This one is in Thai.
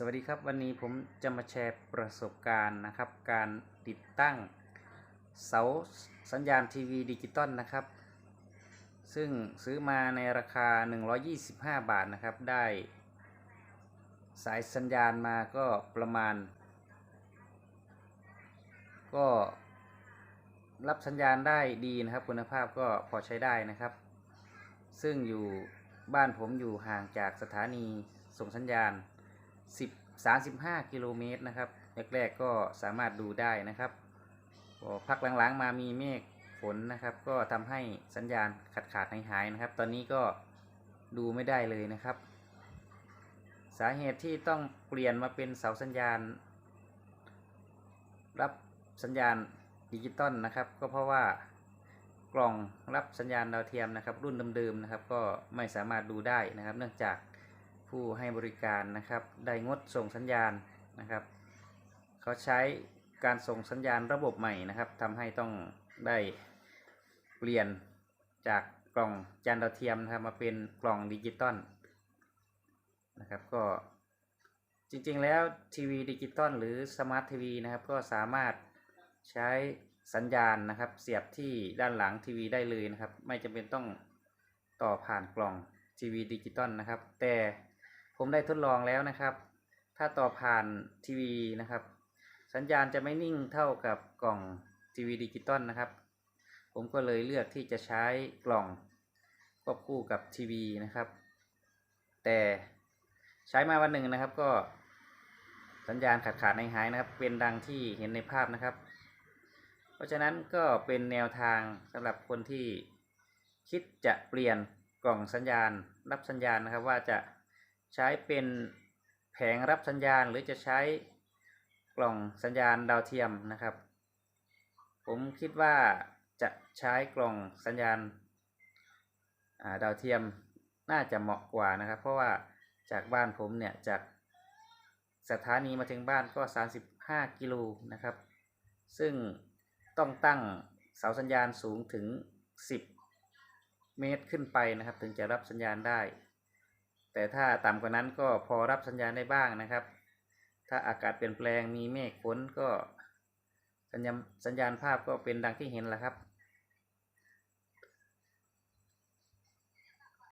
สวัสดีครับวันนี้ผมจะมาแชร์ประสบการณ์นะครับ การติดตั้งเสาสัญญาณทีวีดิจิตอลนะครับ ซึ่งซื้อมาในราคา 125 บาทนะครับ ได้ สายสัญญาณมาก็ประมาณ ก็รับสัญญาณได้ดีนะครับ คุณภาพก็พอใช้ได้นะครับ ซึ่งอยู่บ้านผมอยู่ห่างจากสถานีส่งสัญญาณ 10 35 กิโลเมตรนะครับแรกๆก็สามารถดูได้นะครับพักหลังๆมามีเมฆฝนนะครับ ก็ทำให้สัญญาณขาดขาดหายหายๆนะครับ ตอนนี้ก็ดูไม่ได้เลยนะครับ สาเหตุที่ต้องเปลี่ยนมาเป็นเสาสัญญาณ รับสัญญาณดิจิตอลนะครับ ก็เพราะว่ากล่องรับสัญญาณดาวเทียมนะครับ รุ่นเดิมๆนะครับ ก็ไม่สามารถดูได้นะครับ เนื่องจาก ผู้ให้บริการนะครับ ได้งดส่งสัญญาณนะครับ เขาใช้การส่งสัญญาณระบบใหม่นะครับทำให้ต้องได้เปลี่ยนจากกล่องจานดาวเทียมนะครับมาเป็นกล่องดิจิตอลนะครับก็จริงๆแล้วทีวีดิจิตอลหรือสมาร์ททีวีนะครับก็สามารถใช้สัญญาณนะครับ เสียบที่ด้านหลังทีวีได้เลยนะครับ ไม่จำเป็นต้องต่อผ่านกล่องทีวีดิจิตอลนะครับ แต่ ผมได้ทดลองแล้วนะครับ ถ้าต่อผ่านทีวีนะครับ สัญญาณจะไม่นิ่งเท่ากับกล่องทีวีดิจิตอลนะครับ ผมก็เลยเลือกที่จะใช้กล่องควบคู่กับทีวีนะครับ แต่ใช้มาวันหนึ่งนะครับก็สัญญาณขาดขาดในหายนะครับ เป็นดังที่เห็นในภาพนะครับ เพราะฉะนั้นก็เป็นแนวทางสำหรับคนที่คิดจะเปลี่ยนกล่องสัญญาณ รับสัญญาณนะครับว่าจะ ใช้เป็นแผงรับสัญญาณหรือจะใช้กล่องสัญญาณดาวเทียมนะครับ ผมคิดว่าจะใช้กล่องสัญญาณาดาวเทียมน่าจะเหมาะกว่านะครับ เพราะว่าจากบ้านผมเนี่ยจากสถานีมาถึงบ้านก็ 35 กิโลนะครับ ซึ่งต้องตั้งเสาสัญญาณสูงถึง 10 เมตรขึ้นไปนะครับ ถึงจะรับสัญญาณได้ แต่ถ้าต่ำกว่านั้นก็พอรับสัญญาณได้บ้างนะครับ ถ้าอากาศเปลี่ยนแปลงมีเมฆฝนก็สัญญาณสัญญาณภาพก็เป็นดังที่เห็นแหละครับ